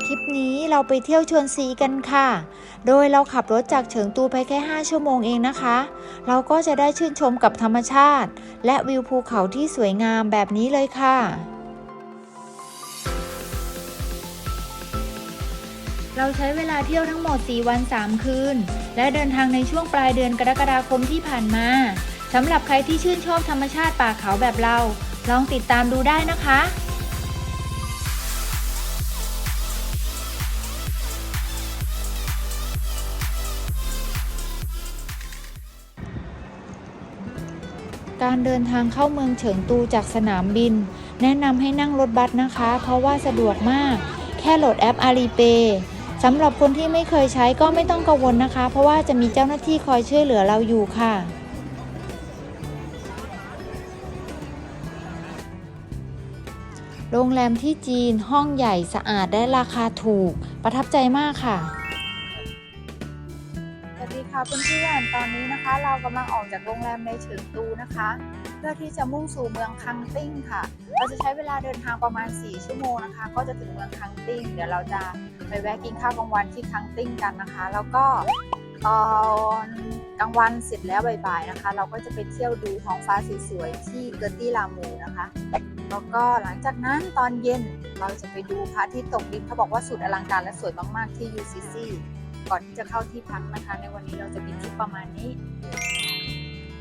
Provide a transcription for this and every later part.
คลิปนี้เราไปเที่ยวชวนซีกันค่ะ โดยเราขับรถจากเฉิงตูไปแค่ 5 ชั่วโมงเองนะคะ เราก็จะได้ชื่นชมกับธรรมชาติ และวิวภูเขาที่สวยงามแบบนี้เลยค่ะ เราใช้เวลาเที่ยวทั้งหมด 4 วัน 3 คืน และเดินทางในช่วงปลายเดือนกรกฎาคมที่ผ่านมาสำหรับใครที่ชื่นชอบธรรมชาติป่าเขาแบบเรา ลองติดตามดูได้นะคะ การเดินทางเข้าเมืองเฉิงตูจากสนามบิน แนะนำให้นั่งรถบัสนะคะ เพราะว่าสะดวกมาก แค่โหลดแอป Alipay สำหรับคนที่ไม่เคยใช้ก็ไม่ต้องกังวลนะคะ เพราะว่าจะมีเจ้าหน้าที่คอยช่วยเหลือเราอยู่ค่ะโรงแรมที่จีนห้องใหญ่สะอาดและราคาถูก ประทับใจมากค่ะ เพื่อนตอนนี้นะคะ เรากำลังออกจากโรงแรมในเฉิงตูนะคะ เพื่อที่จะมุ่งสู่เมืองคังติ้งค่ะ เราจะใช้เวลาเดินทางประมาณ 4 ชั่วโมงนะคะ ก็จะถึงเมืองคังติ้ง เดี๋ยวเราจะไปแวะกินข้าวกลางวันที่คังติ้งกันนะคะ แล้วก็ตอนกลางวันเสร็จแล้วบ่ายๆนะคะ เราก็จะไปเที่ยวดูท้องฟ้าสวยๆที่เกอร์ตี้ลามูนะคะ แล้วก็หลังจากนั้นตอนเย็นเราจะไปดูพระอาทิตย์ตกดินเขาบอกว่าสุดอลังการและสวยมากๆที่ UCC ก่อนที่จะเข้าที่พักนะคะ ในวันนี้เราจะมีทริปประมาณนี้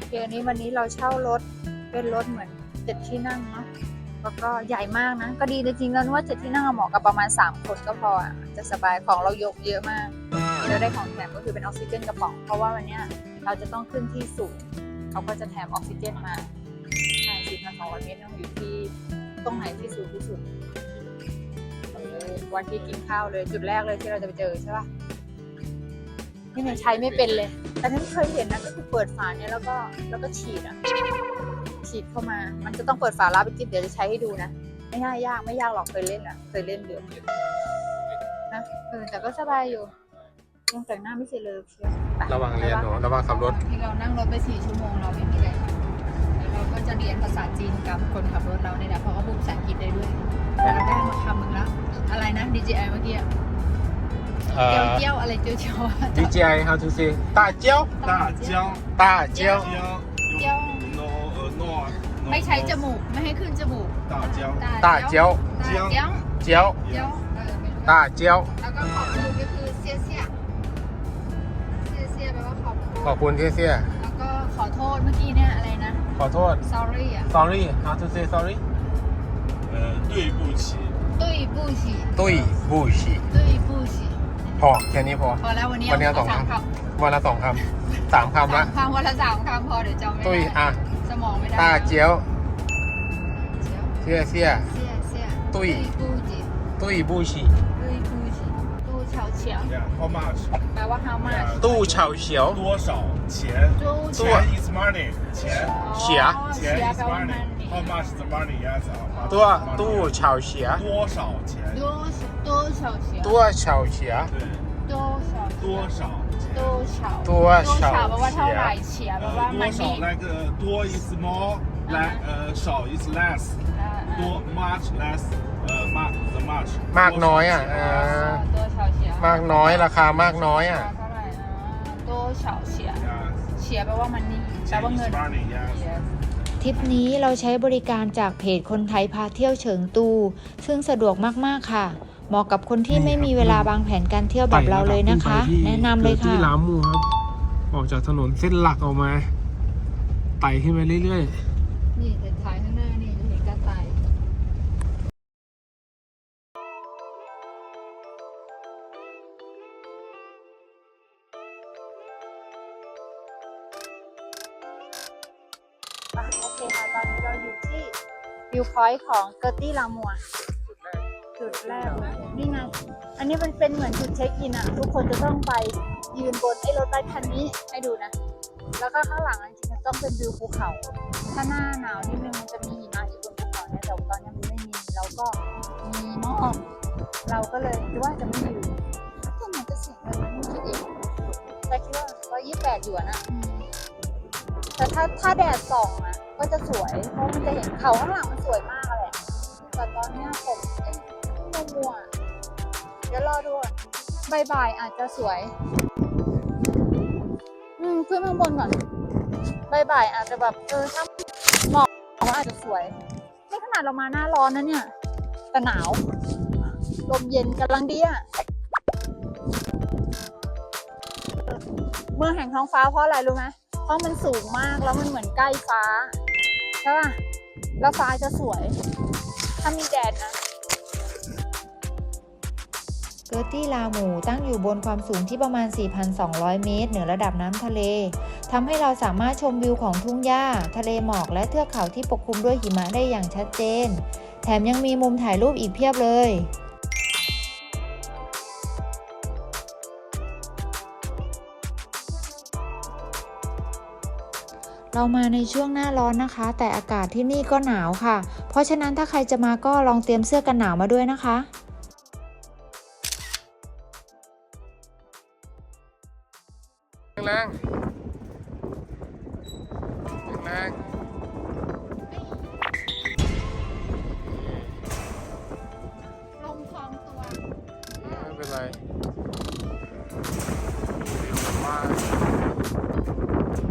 เพียงนี้วันนี้เราเช่ารถเป็นรถเหมือนเจ็ดที่นั่งเนาะแล้วก็ใหญ่มากนะ ก็ดีจริงๆแล้วว่าเจ็ดที่นั่งเหมาะกับประมาณ 3 คนก็พออะจะสบายของเรายกเยอะมากเราได้ของแถมก็คือเป็นออกซิเจนกระป๋อง เพราะว่าวันนี้เราจะต้องขึ้นที่สูงเขาก็จะแถมออกซิเจนมาใช่สี่พันสองร้อยเมตรต้องอยู่ที่ตรงไหนที่สูงที่สุดวันที่กินข้าวเลยจุดแรกเลยที่เราจะไปเจอใช่ปะนี่เนี่ยใช้ไม่เป็นเลย แต่ที่เคยเห็นนะก็คือเปิดฝาเนี่ยแล้วก็แล้วก็ฉีดอะ ฉีดเข้ามา มันจะต้องเปิดฝาแล้วไปจิ้มเดี๋ยวจะใช้ให้ดูนะ ไม่ง่ายยากไม่ยากหรอกเคยเล่นอะ เคยเล่นเดือนนะเออแต่ก็สบายอยู่ยังแต่งหน้าไม่เสร็จเลยเชียวไประวังเรียนหนูระวังขับรถที่เรานั่งรถไปสี่ชั่วโมงเราไม่มีอะไรทำแล้วเราก็จะเรียนภาษาจีนกับคนขับรถเราเนี่ยแหละเพราะเขาพูดภาษาอังกฤษได้ด้วยแต่เราได้มาคำหนึ่งแล้วอะไรนะ DJI เมื่อกี้อะเอ่เจียว อ เจียวอะไรเจียวเจียวอะ DJI how to say 大蕉大江大蕉江江用 no 呃 no ไม่ใช้จมูก ไม่ให้ขึ้นจมูก 大江大蕉 เจียว 蕉 เจียว 蕉 เจียวเออไม่รู้ 大蕉 แล้วก็ขอบคุณก็คือเสียเสียเสียเสียแปลว่าขอบคุณ ขอบคุณที่เสีย แล้วก็ขอโทษเมื่อกี้เนี่ยอะไรนะ ขอโทษ sorry อ่ะ sorry how to say sorry 呃对不起ตุ้ยปูฉี ตุ้ยบูชี ตุ้ยปูฉี พอแค่นี้พอ พอแล้ววันนี้ วันนี้ เา สอง สาม คำ ค วันละสองคำสาม ำ คำละ สามคำวันละสามคำพอเดี๋ยวจำไม่ ตุ้ย ได้ อ่ะ สมองไม่ได้ ตาเจียว เจียว เสียเสีย เสียเสีย ตุ้ย ปูจี ตุ้ยบูชี ตุ้ยปูฉีตู้เฉาเฉียว ，Yeah how much แปลว่า how much ตู้เฉาเฉียว 多少钱 ตู้เฉี 钱 ยว is money 钱 เฉีย 钱 เฉีย is แปลว่า money money how much the money yes ตัว ตู้เฉาเฉีย 多少钱多 多少钱？ ตัวเฉาเฉีย 对多少多少钱多少多少多少แปลว่าเท่าไหร่เฉียแปลว่า 呃 มัน 多少 นี่ 那个多 is more 来呃少 is less อ่า 多 much less 呃 much the much มากน้อยอ่ะเอ อ่า อ 多少钱 มากน้อยราคามากน้อยอ่ะ เท่าไหร่อ่า多少钱 Yeah เฉียแปลว่ามันนี่แปล 钱 ว่าเงิ is น money yes Yes ทริปนี้เราใช้บริการจากเพจคนไทยพาเที่ยวเฉิงตู ซึ่งสะดวกมากๆค่ะ เหมาะกับคนที่ไม่มีเวลาวางแผนการเที่ยวแบบเราเลยนะคะ แนะนำเลยค่ะที่ร้านหมูครับ ออกจากถนนเส้นหลักออกมา ไต่ขึ้นไปเรื่อยนี่แต่ถ่ายข้างหน้านี่จะเห็นกระต่ายอะโอเคค่ะ ตอนนี้เราอยู่ที่วิวพอยต์ของเกอร์ตี้ลามัวจุด แรกเลยนี่ไง อันนี้มันเป็นเหมือนจุดเช็คอินอะทุกคนจะต้องไปยืนบนไอ้รถบัสคันนี้ให้ดูนะ แล้วก็ข้างหลังจริงๆต้องเป็นวิวภูเขา ถ้าหน้าหนาวนิดนึงมันจะมีหิมะอยู่บนภูเขาเนี่ยแต่ตอนนี้มันไม่มีแล้วก็มีหมอกเราก็เลยคิดว่าจะไม่อยู่ก็เหมือนจะเสียเงินนะนี่คิดเองแต่คิดว่าร้อยยี่สิบแปดหยวนอะอืมแต่ถ้าถ้าแดดส่องอะก็จะสวยเพราะมันจะเห็นเขาข้างหลังมันสวยมากอะแหละแต่ตอนเนี้ยผมเอ้ย มัว เดี๋ยวรอดูก่อนบ่ายอาจจะสวย อืมขึ้นข้างบนก่อนบ่ายอาจจะแบบเออถ้าหมอกว่าอาจจะสวยนี่ขนาดเรามาหน้าร้อนนะเนี่ย แต่หนาว ลมเย็นกำลังดีอะเมืองแห่งท้องฟ้าเพราะอะไรรู้ไหมเพราะมันสูงมากแล้วมันเหมือนใกล้ฟ้าใช่ป่ะแล้วฟ้าจะสวย ถ้ามีแดดนะ เกอร์ตี้ลาหมูตั้งอยู่บนความสูงที่ประมาณ 4,200 เมตร เหนือระดับน้ำทะเลทำให้เราสามารถชมวิวของทุ่งหญ้า ทะเลหมอกและเทือกเขาที่ปกคลุมด้วยหิมะได้อย่างชัดเจน แถมยังมีมุมถ่ายรูปอีกเพียบเลยเรามาในช่วงหน้าร้อนนะคะ แต่อากาศที่นี่ก็หนาวค่ะ เพราะฉะนั้นถ้าใครจะมาก็ลองเตรียมเสื้อกันหนาวมาด้วยนะคะ แรงแรงลมคลองตัวไม่เป็นไรว่า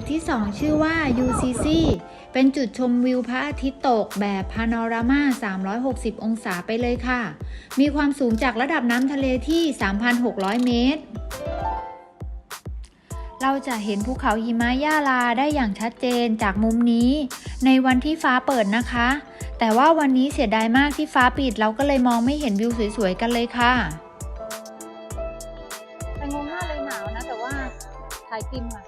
จุดที่ 2 ชื่อว่า UCC เป็นจุดชมวิวพระอาทิตย์ตกแบบพาโนรามา 360 องศาไปเลยค่ะ มีความสูงจากระดับน้ำทะเลที่ 3,600 เมตร เราจะเห็นภูเขาหิมะย่าลาได้อย่างชัดเจนจากมุมนี้ ในวันที่ฟ้าเปิดนะคะ แต่ว่าวันนี้เสียดายมากที่ฟ้าปิดเราก็เลยมองไม่เห็นวิวสวยๆกันเลยค่ะแต่งงมากเลยหนาวนะแต่ว่าถ่ายติมอะถ่ายติมอะ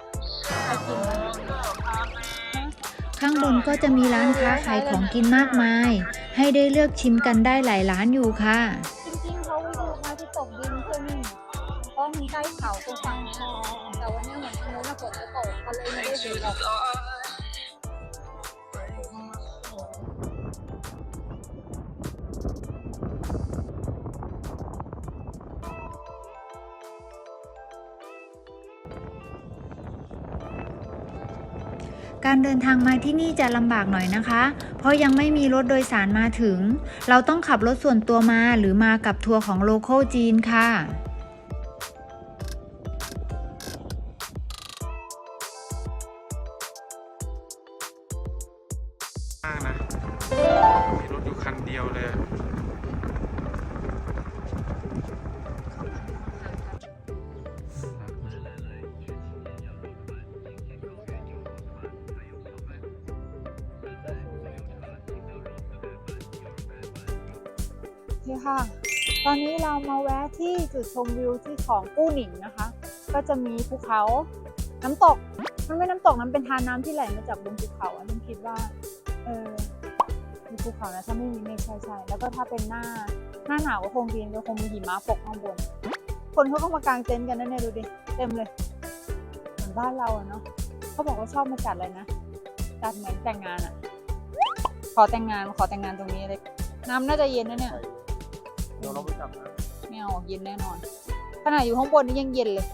ข้างบนก็จะมีร้านค้าขายของกินมากมาย ให้ได้เลือกชิมกันได้หลายร้านอยู่ค่ะ จริงๆเขาไปดูมาที่ตกดินเพื่อนี่เพราะมันใกล้เขาตรงฟังคองแต่วันนี้เหมือนทางโน้นฝนจะตกก็เลยไม่ได้เห็นหรอก การเดินทางมาที่นี่จะลำบากหน่อยนะคะ เพราะยังไม่มีรถโดยสารมาถึง เราต้องขับรถส่วนตัวมาหรือมากับทัวร์ของโลโก้จีนค่ะ มวิวที่ของกู้หนิงนะคะ ก็จะมีภูเขาน้ำตก มันไม่น้ำตกนั้นเป็นทานน้ำที่ไหลมาจากบนภูเขาอันนี้คิดว่าเออมีภูเขานะถ้าไม่มีเมฆใช่ใช่แล้วก็ถ้าเป็นหน้าหน้าหนาวก็คงดีก็คงมีหิมะปกข้างบน คนเขาก็มากางเต็นท์กันนั่นเนี่ยดูดิเต็มเลยเหมือนบ้านเราอะเนาะเขาบอกว่าชอบมาจัดอะไรนะจัดเหมือนแต่งงานอะขอแต่งงานขอแต่งงานตรงนี้เลยน้ำน่าจะเย็นนะเนี่ยเดี๋ยวเราไปจับนะ ไม่เอาเย็นแน่นอน ขนาดอยู่ข้างบนนี่ยังเย็นเลย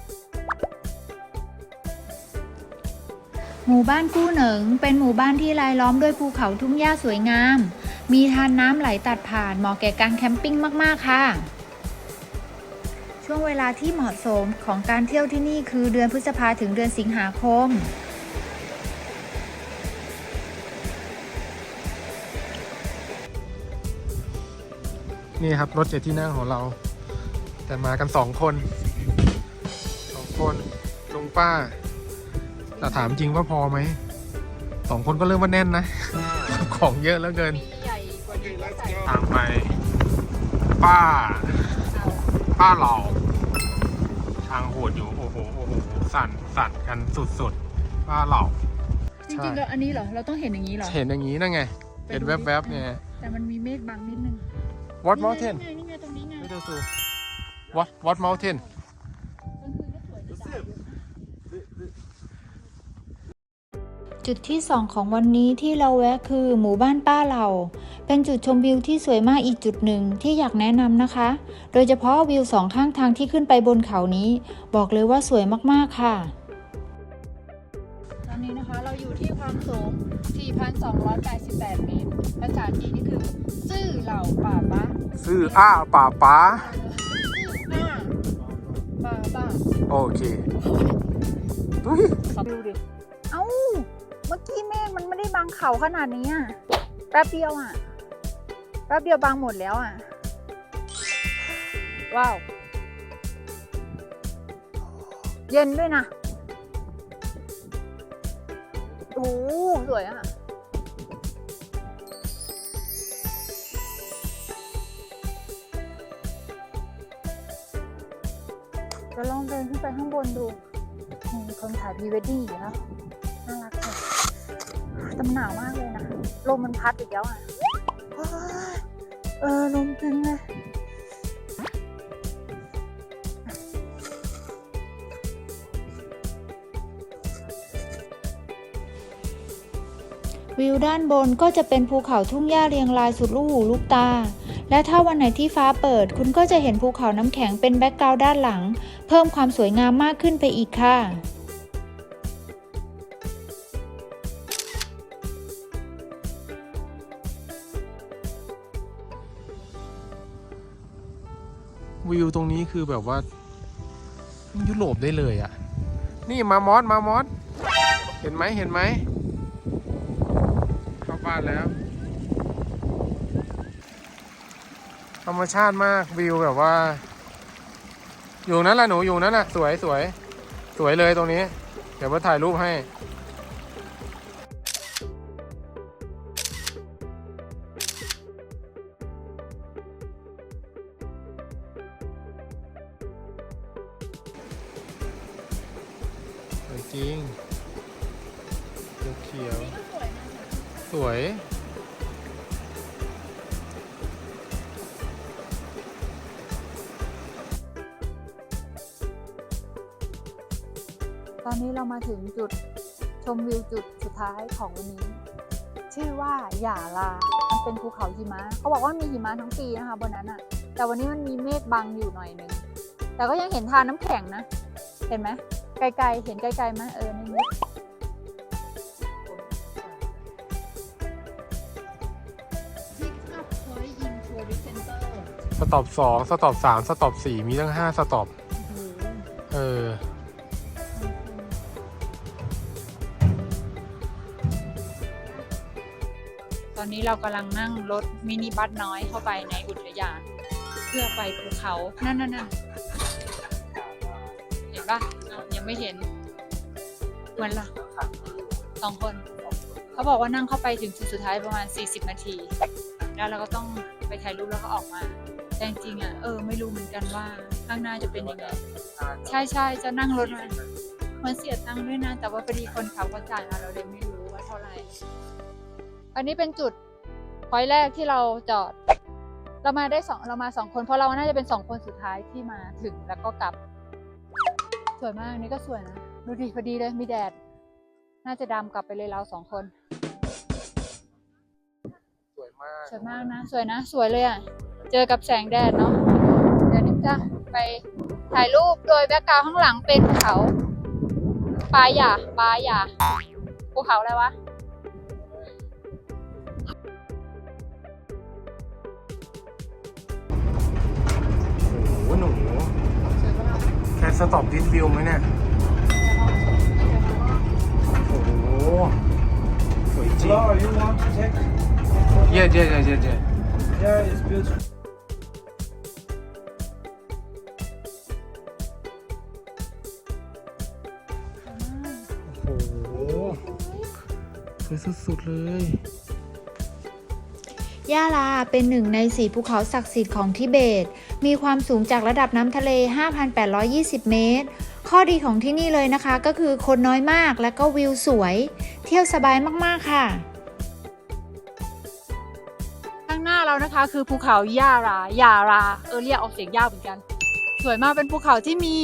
หมู่บ้านกู้เหนิง เป็นหมู่บ้านที่รายล้อมด้วยภูเขาทุ่งหญ้าสวยงาม มีทานน้ำไหลตัดผ่านเหมาะแก่การแคมปิ้งมาก ๆ ค่ะ ช่วงเวลาที่เหมาะสมของการเที่ยวที่นี่คือเดือนพฤษภาถึงเดือนสิงหาคมนี่ครับรถเจ็ดที่นั่งของเรา แต่มากันสองคนสองคนลุงป้าแต่ถามจริงว่าพอไหมสองคนก็เริ่มว่าแน่นนะ ของเยอะแล้วเกินใหญ่กว่านี้ก็ใส่ตามไป ป้า ป้าเหล่าทางโหดอยู่โอ้โหโอ้โหสั่นสั่นกันสุดๆว่าเหล่าจริงๆแล้วอันนี้เหรอ เราต้องเห็นอย่างนี้เหรอ เห็นอย่างนี้นั่นไงไปดูเห็นดิแวบๆเนี่ย แต่มันมีเมฆบังนิดนึง What Mountain นี่ไงนี่ไงตรงนี้ไงไม่ได้สู What What Mountain กลางคืนก็สวยจะจ่ายจุดที่ 2 ของวันนี้ที่เราแวะคือหมู่บ้านป้าเหล่า เป็นจุดชมวิวที่สวยมากอีกจุดหนึ่งที่อยากแนะนำนะคะ โดยเฉพาะวิวสองข้างทางที่ขึ้นไปบนเขานี้ บอกเลยว่าสวยมากๆค่ะ ตอนนี้นะคะเราอยู่ที่ความสูง 4,288 เมตรภาษาจีนนี่คือ ซื่อเหล่าป่าบ้าซื่ออ้าป่าป้าซื่ออ้า ป่าบ้าโอเคดุยดูดิ เอ้า เมื่อกี้เมฆมันไม่ได้บังเขาขนาดนี้อะแป๊บเดียวอะแป๊บเดียวบังหมดแล้วอะ ว้าว เย็นด้วยนะ โอ้สวยอะ จะลองเดินขึ้นไปข้างบนดูมีคนถ่ายพรีเวดดิ้งอยู่แล้วน่ารักเลยแต่มันหนาวมากเลยนะ ลมมันพัดอีกแล้วอะโอ๊ยเออลมตึงเลยวิวด้านบนก็จะเป็นภูเขาทุ่งหญ้าเรียงรายสุดลูกหูลูกตา และถ้าวันไหนที่ฟ้าเปิด คุณก็จะเห็นภูเขาน้ำแข็งเป็นแบ็กกราวด์ด้านหลัง เพิ่มความสวยงามมากขึ้นไปอีกค่ะวิวตรงนี้คือแบบว่า ยุโรปได้เลยอะ นี่มามอสมามอส เห็นไหมเห็นไหมเข้าบ้านแล้ว ธรรมชาติมากวิวแบบว่า อยู่นั้นแหละหนูอยู่นั้นแหละสวยสวยสวยเลยตรงนี้ เดี๋ยวมาถ่ายรูปให้สวยจริงเขียวสวย อนนี้เรามาถึงจุดชมวิวจุดสุดท้ายของวันนี้ ชื่อว่าหย่าลา มันเป็นภูเขาหิมะเขาบอกว่ามีหิมะทั้งปีนะคะบนนั้นอะแต่วันนี้มันมีเมฆบังอยู่หน่อยนึงแต่ก็ยังเห็นทานน้ำแข็งนะ เห็นไหมไกลๆ เห็นไกลๆไหมเออนี่สต็อปสองสต็อปสามสต็อปสี่มีตั้งห้าสต็อปเออ นี้เรากำลังนั่งรถมินิบัสน้อยเข้าไปในอุทยาน เพื่อไปภูเขา นั่นนั่นนเห็นปะยังไม่เห็นเหมือนละสองคน เขาบอกว่านั่งเข้าไปถึงจุดสุดท้ายประมาณ 40 นาที แล้วเราก็ต้องไปถ่ายรูปแล้วก็ออกมาแต่จริงๆอะเออไม่รู้เหมือนกันว่าข้างหน้าจะเป็นยังไงใช่ใช่จะนั่งรถมามันเสียตังค์ด้วยนะแต่ว่าพอดีคนขับเขาจ่ายมาเราเลยไม่รู้ว่าเท่าไหร่อันนี้เป็นจุด พอยแรกที่เราจอด เรามาได้สองเรามาสองคนเพราะเราน่าจะเป็นสองคนสุดท้ายที่มาถึงแล้วก็กลับ สวยมากนี่ก็สวยนะดูดิพอดีเลยมีแดด น่าจะดำกลับไปเลยเราสองคน สวยมากสวยมากนะ สวยนะ สวยเลยอะ เจอกับแสงแดดเนาะเดี๋ยวนิมจะไปถ่ายรูปโดยแบ็คกราวด์ข้างหลังเป็นภูเขาปลายหยาปลายหยาภูเขาอะไรวะ สต็อปดิสวิวไหมเนี่ย โอ้โห สวยจริง Hello, you want to check? เย่เย่เย่เย่เย่ Yeah, it's beautiful. โอ้โหสวยสุดๆเลย ย่าลาเป็นหนึ่งในสี่ภูเขาศักดิ์สิทธิ์ของทิเบต มีความสูงจากระดับน้ำทะเล 5,820 เมตร ข้อดีของที่นี่เลยนะคะ ก็คือคนน้อยมากและก็วิวสวย เที่ยวสบายมากๆค่ะข้างหน้าเรานะคะคือภูเขาย่ารายาราเออเรียกออกเสียงยากเหมือนกัน สวยมากเป็นภูเขาที่มี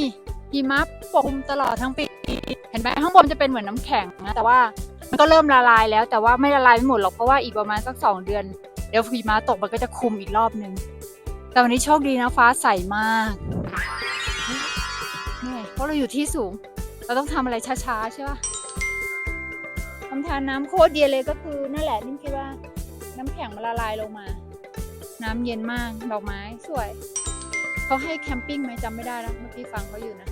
หิมะปกคลุมตลอดทั้งปีเห็นไหมข้างบนจะเป็นเหมือนน้ำแข็งนะแต่ว่ามันก็เริ่มละลายแล้วแต่ว่าไม่ละลายไม่หมดหรอกเพราะว่าอีกประมาณสักสองเดือน ดี๋ยวหิมะตกมันก็จะคุมอีกรอบนึง แต่วันนี้โชคดีนะฟ้าใสมากเหนื่อยเพราะเราอยู่ที่สูง เราต้องทำอะไรช้าๆใช่ปะคำทานน้ำโคตรเย็นเลยก็คือนั่นแหละนิ่มคิดว่า น้ำแข็งมันละลายลงมา น้ำเย็นมากดอกไม้สวยเขาให้แคมปิ้งไหมจำไม่ได้แล้วเมื่อกี้ฟังเขาอยู่นะ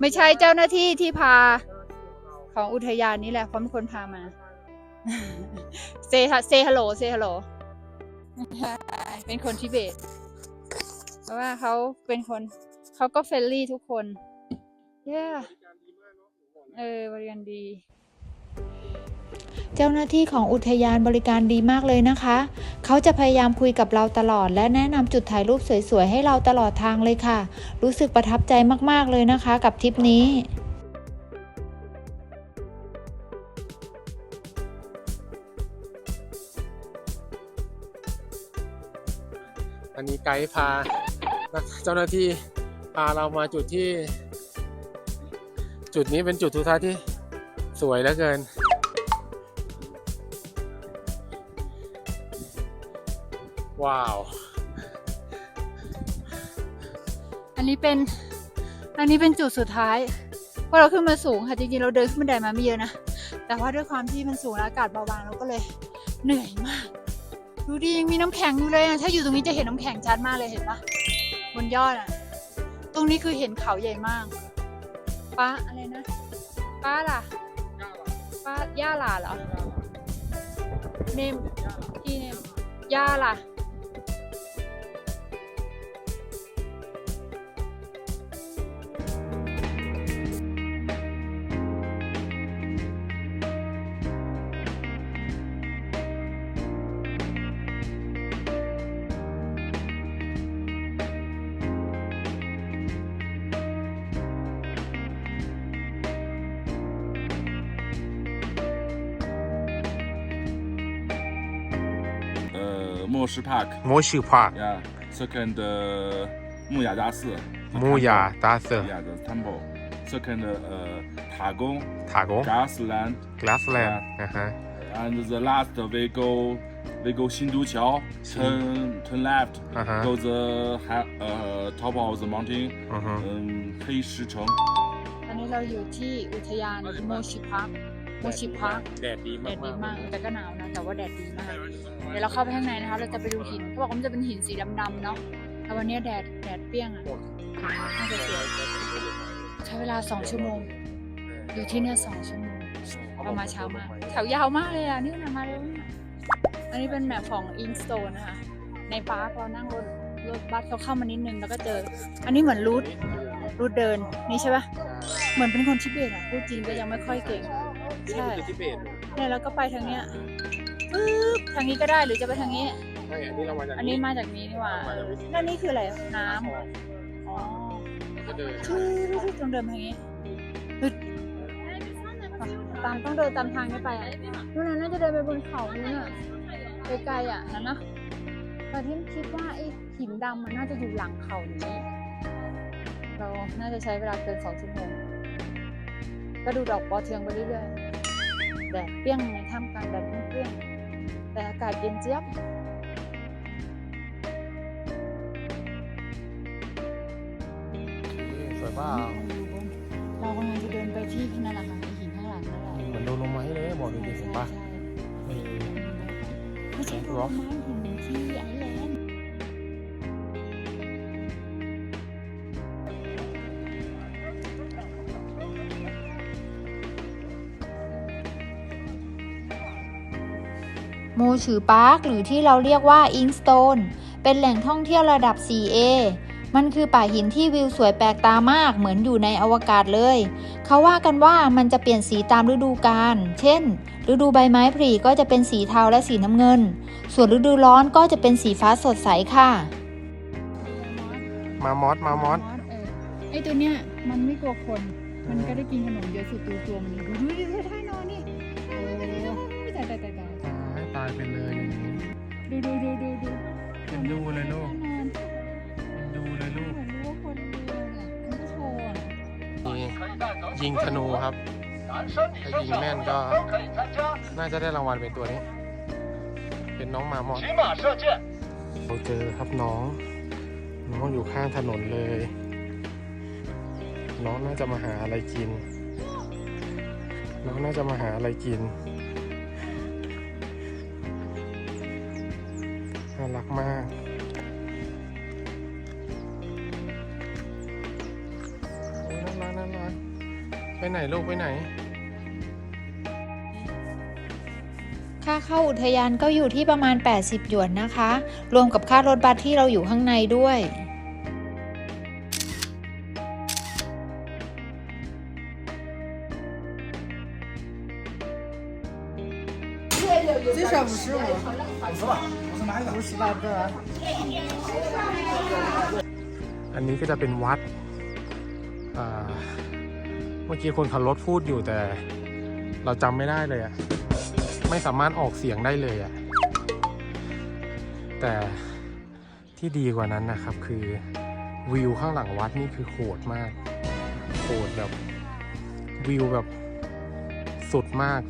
ไม่ใช่เจ้าหน้าที่ที่พาของอุทยานนี้แหละเขาเป็นคนพามา เซเซฮัลโหลเซฮัลโหลเป็นคนทิเบต เพราะว่าเขาเป็นคน เขาก็เฟรนลี่ทุกคน เย้เออบริการดี เจ้าหน้าที่ของอุทยานบริการดีมากเลยนะคะ เขาจะพยายามคุยกับเราตลอด และแนะนำจุดถ่ายรูปสวยๆ ให้เราตลอดทางเลยค่ะ รู้สึกประทับใจมากๆเลยนะคะ กับทริปนี้ ไกด์พาเจ้าหน้าที่พาเรามาจุดที่ จุดนี้เป็นจุดทุทัศน์ที่สวยเหลือเกิน ว้าว อันนี้เป็น อันนี้เป็นจุดสุดท้ายเพราะเราขึ้นมาสูงค่ะจริงๆเราเดินขึ้นบันไดมาไม่เยอะนะ แต่ว่าด้วยความที่มันสูงแล้วอากาศเบาบางเราก็เลยเหนื่อยมาก ดูดิยังมีน้ำแข็งอยู่เลยอะถ้าอยู่ตรงนี้จะเห็นน้ำแข็งชัดมากเลยเห็นปะบนยอดอะตรงนี้คือเห็นเขาใหญ่มากป้าอะไรนะป้าล่ะป้าย่าล่ะเหรอเนมพี่เนมย่าล่ะ 呃，莫什 Park โมชิพาร์ค 呀，second 呃木雅加寺 มูยาตาเซอร์ 呀的 temple second 呃塔宫 ถากง Grassland กลาสแลนด์นะฮะ and the last we go we go 新都桥 turn turn left อ่าฮะ go the hi- 呃 top of the mountain อือฮึ 嗯黑石城 ตอนนี้เราอยู่ที่อุทยานโมชิพัก โมชิพักแดดดีแดมากดดีมากแต่ก็หนาวนะแต่ว่าแดดดีมาก เดี๋ยวเราเข้าไปข้างในนะคะ เราจะไปดูหินเขาบอกว่ามันจะเป็นหินสีดำๆเนาะแต่วันนี้แดดแดดเปรี้ยงอะน่าจะสวยใช้เวลาสองชั่วโมงอยู่ที่เนี่ยสองชั่วโมงเรามาเช้ามากแถวยาวมากเลยอะนี่นะมาเร็วมากอันนี้เป็นแมปของอินสโตนนะคะ ในปาร์คเรานั่งรถรถบัสเขาเข้ามานิดนึงแล้วก็เจอ อันนี้เหมือนรูทรูทเดินนี่ใช่ปะเหมือนเป็นคนทิเบตอะพูดจีนก็ยังไม่ค่อยเก่ง ใช่ที่เบตเนี่ยแล้วก็ไปทางเนี้ยปึ๊บทางนี้ก็ได้หรือจะไปทางนี้ ไม่อันนี้เรามาจากอันนี้มาจากนี้นี่หว่าแล้วนี่คืออะไรน้ำอ๋อก็เดินชื่อต้องเดินทางนี้ปึ๊ดตามต้องเดินตามทางนี้ไปอะนู่นน่ะน่าจะเดินไปบนเขานู่นน่ะไกลๆอะนั่นนะแต่ที่คิดว่าไอ้หินดำมันน่าจะอยู่หลังเขานี้ เราน่าจะใช้เวลาเกินสองชั่วโมงก็ดูดอกปอเทืองไปเรื่อยๆแดดเปรี้ยงในท่ามกลางแดดเปรี้ยงๆแต่อากาศเย็นเจี๊ยบสวยเปล่าเรากำลังจะเดินไปที่นั่นแหละค่ะหินข้างหลังนั่นแหละเหมือนโดนลงไม้เลยบอกดูดิเห็นปะเออไม่ใช่ดอกไม้หินที่ไอ โมชือปาร์คหรือที่เราเรียกว่าอิงสโตนเป็นแหล่งท่องเที่ยวระดับ 4A มันคือป่าหินที่วิวสวยแปลกตามากเหมือนอยู่ในอวกาศเลย เขาว่ากันว่ามันจะเปลี่ยนสีตามฤดูกาล เช่น ฤดูใบไม้ผลิก็จะเป็นสีเทาและสีน้ำเงิน ส่วนฤดูร้อนก็จะเป็นสีฟ้าสดใสค่ะ มามอสมามอสเออไอตัวเนี้ยมันไม่กลัวคน มันก็ได้กินขนมเยอะสุดตัวตัวมันดูดูดูดูท่านายตายไปเลยอย่างนี้ดูดูดูดูดูเอ็นดูเลยลูกท่านอนเอ็นดูเลยลูก เหมือนรู้ว่าคนดูเนี่ยมันก็โชว์อะนี่ยิงธนูครับ ถ้ายิงแม่นก็ น่าจะได้รางวัลเป็นตัวนี้ เป็นน้องหมามอนเราเจอครับน้อง น้องอยู่ข้างถนนเลย น้องน่าจะมาหาอะไรกิน น้องน่าจะมาหาอะไรกินารักมากโอ้ยน่ารักน่ารักไปไหนลูกไปไหน ค่าเข้าอุทยานก็อยู่ที่ประมาณ 80 หยวนนะคะ รวมกับค่ารถบัสที่เราอยู่ข้างในด้วย นี้ก็จะเป็นวัด เมื่อกี้คนขับรถพูดอยู่แต่เราจำไม่ได้เลยอะไม่สามารถออกเสียงได้เลยอะแต่ที่ดีกว่านั้นนะครับคือวิวข้างหลังวัดนี่คือโหดมากโหดแบบวิวแบบสุดมาก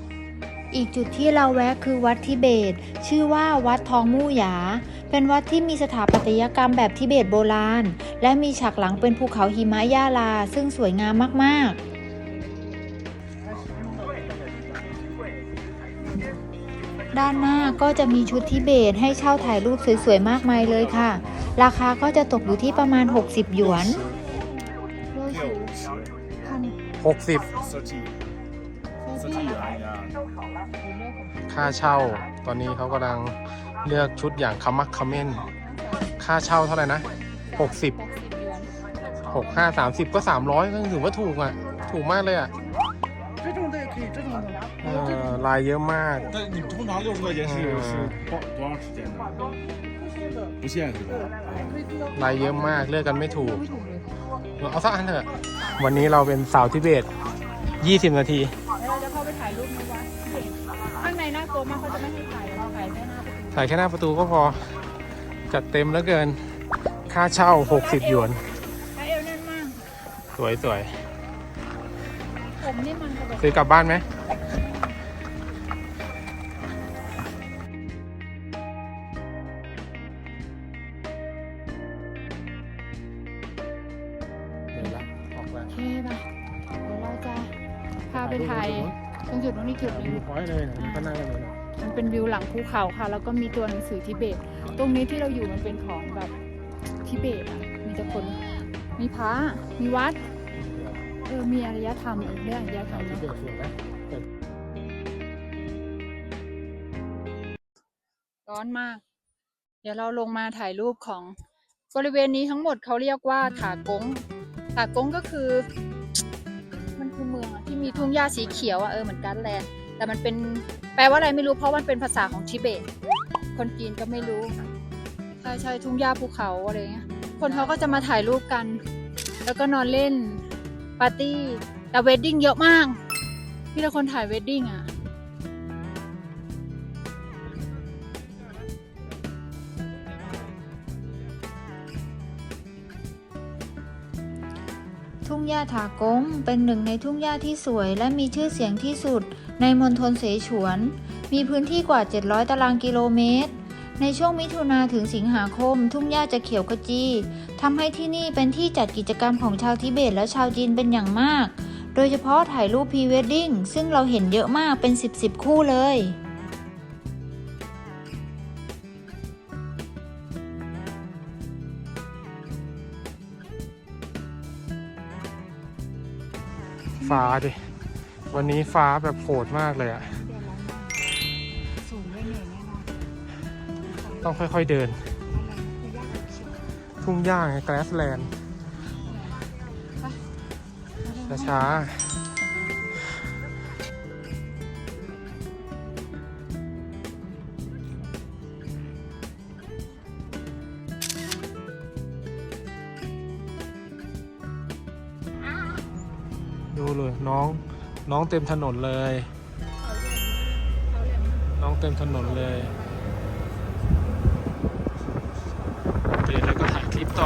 อีกจุดที่เราแวะคือวัดทิเบต ชื่อว่าวัดทองมู่หยา เป็นวัดที่มีสถาปัตยกรรมแบบทิเบตโบราณ และมีฉากหลังเป็นภูเขาหิมะย่าลา ซึ่งสวยงามมากๆด้านหน้าก็จะมีชุดทิเบตให้เช่าถ่ายรูปสวยๆ มากมายเลยค่ะ ราคาก็จะตกอยู่ที่ประมาณ 60 หยวน 60 ค่าเช่า ตอนนี้เขากำลัง เลือกชุดอย่างคัมมักคัมเมนค่าเช่าเท่าไหร่นะ 60 60หยวน 6 5 30 ก็ 300 ก็ถือว่าถูกอ่ะ ถูกมากเลยอ่ะ 这种的也可以，这种的。 เออลายเยอะมาก 但你通常六十块钱是是多多长时间的？不限是吧？ ลายเยอะมาก เลือกกันไม่ถูก เอาสักอันเถอะ วันนี้เราเป็นสาวทิเบต 20 นาที แล้วเราจะเข้าไปถ่ายรูปในวัดข้างในน่ากลัวมากเขาจะไม่ให้ถ่ายเราถ่ายแค่หน้าประตู ถ่ายแค่หน้าประตูก็พอ จัดเต็มแล้วเกิน ค่าเช่า 60 หยวนถ้าเอวแน่นมาก สวยสวยผมนี่มันจะแบบซื้อกลับบ้านไหม ภูเขาค่ะ แล้วก็มีตัวหนังสือทิเบต ตรงนี้ที่เราอยู่มันเป็นของแบบทิเบตอะมีแต่คนมีพระมีวัดเออมีอารยธรรมเออเรื่องอารยธรรมนะเบสสวยร้อนมาก เดี๋ยวเราลงมาถ่ายรูปของบริเวณนี้ทั้งหมดเขาเรียกว่าถากงถากงก็คือ มันคือเมืองที่มีทุ่งหญ้าสีเขียวอะเออเหมือนกันแลนด์ แต่มันเป็นแปลว่าอะไรไม่รู้เพราะมันเป็นภาษาของทิเบต คนจีนก็ไม่รู้ ใช่ใช่ทุ่งหญ้าภูเขาอะไรเงี้ย คนเขาก็จะมาถ่ายรูปกัน แล้วก็นอนเล่นปาร์ตี้แต่เวดดิ้งเยอะมากพี่ละคนถ่ายเวดดิ้งอะ ทุ่งหญ้าถากงเป็นหนึ่งในทุ่งหญ้าที่สวย และมีชื่อเสียงที่สุด ในมณฑลเสฉวน มีพื้นที่กว่า 700 ตารางกิโลเมตร ในช่วงมิถุนาถึงสิงหาคม ทุ่งหญ้าจะเขียวขจีทำให้ที่นี่เป็นที่จัดกิจกรรมของชาวทิเบตและชาวจีนเป็นอย่างมาก โดยเฉพาะถ่ายรูปพรีเวดดิ้งซึ่งเราเห็นเยอะมากเป็น 10 10คู่เลย ฟ้าดิ วันนี้ฟ้าแบบโหดมากเลยอะสูงด้วยเหนื่อยแน่นอนต้องค่อยๆเดิน ทุ่งหญ้าไงแกลสแลนด์ช้าดู น้องเต็มถนนเลย น้องเต็มถนนเลยโอเคแล้วก็ถ่ายคลิปต่อ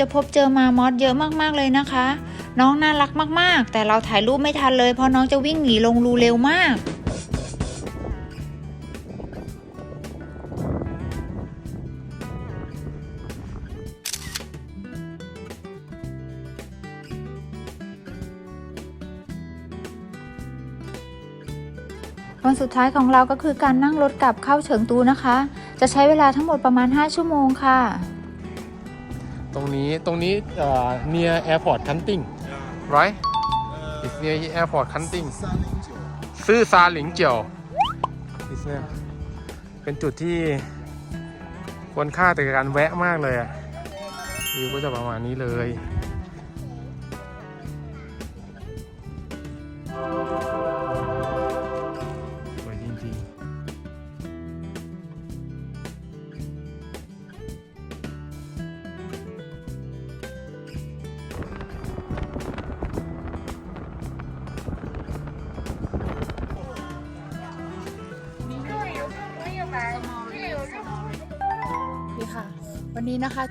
จะพบเจอมามอสเยอะมากๆเลยนะคะ น้องน่ารักมากๆ แต่เราถ่ายรูปไม่ทันเลยเพราะน้องจะวิ่งหนีลงรูเร็วมากวันสุดท้ายของเราก็คือการนั่งรถกลับเข้าเฉิงตูนะคะ จะใช้เวลาทั้งหมดประมาณ 5 ชั่วโมงค่ะ ตรงนี้ตรงนี้เอ่อ near airport Canting right it's near airport Canting ซื่อซาหลิงเจียว It's near เป็นจุดที่ควรค่าแต่การแวะมากเลยอะวิวก็จะประมาณนี้เลย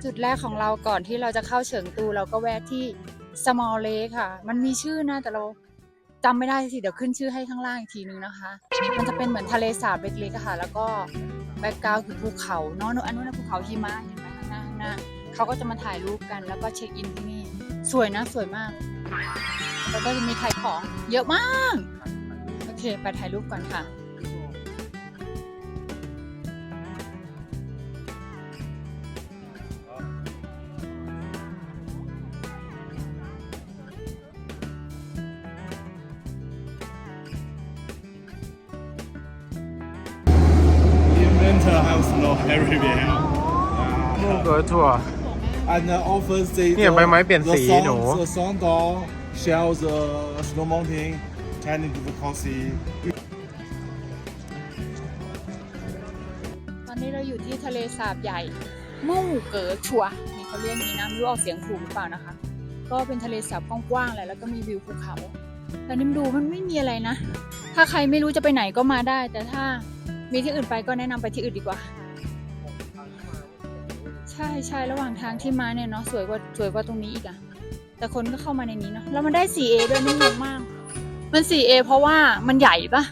จุดแรกของเราก่อนที่เราจะเข้าเฉิงตู เราก็แวะที่ small lake ค่ะ มันมีชื่อนะแต่เราจำไม่ได้สิเดี๋ยวขึ้นชื่อให้ข้างล่างอีกทีนึงนะคะ มันจะเป็นเหมือนทะเลสาบเล็กๆค่ะ แล้วก็แบ็กกราวคือภูเขาเนาะอันนู้นนะภูเขาหิมะเห็นไหมข้างหน้าข้างหน้าเขาก็จะมาถ่ายรูปกันแล้วก็เช็คอินที่นี่ สวยนะสวยมาก แล้วก็จะมีขายของเยอะมาก โอเค ไปถ่ายรูปก่อนค่ะ มุ่งเกิดทัวร์ And the offers the, เนี่ยใบไม้เปลี่ยน the สี song, หนู the song doll shows the snow mountain, Chinese difficulty. ตอนนี้เราอยู่ที่ทะเลสาบใหญ่มู่เก๋อชัวนี่เขาเรียกอย่างนี้นะไม่รู้ออกเสียงถูกหรือเปล่านะคะ ก็เป็นทะเลสาบกว้างๆแหละแล้วก็มีวิวภูเขาแต่นิมดูมันไม่มีอะไรนะ ถ้าใครไม่รู้จะไปไหนก็มาได้ แต่ถ้ามีที่อื่นไปก็แนะนำไปที่อื่นดีกว่า ใช่ใช่ระหว่างทางที่มาเนี่ยเนาะสวยกว่าสวยกว่าตรงนี้อีกอะแต่คนก็เข้ามาในนี้เนาะแล้วมันได้ 4A ด้วยนี่งงมาก มัน 4A เพราะว่ามันใหญ่ปะ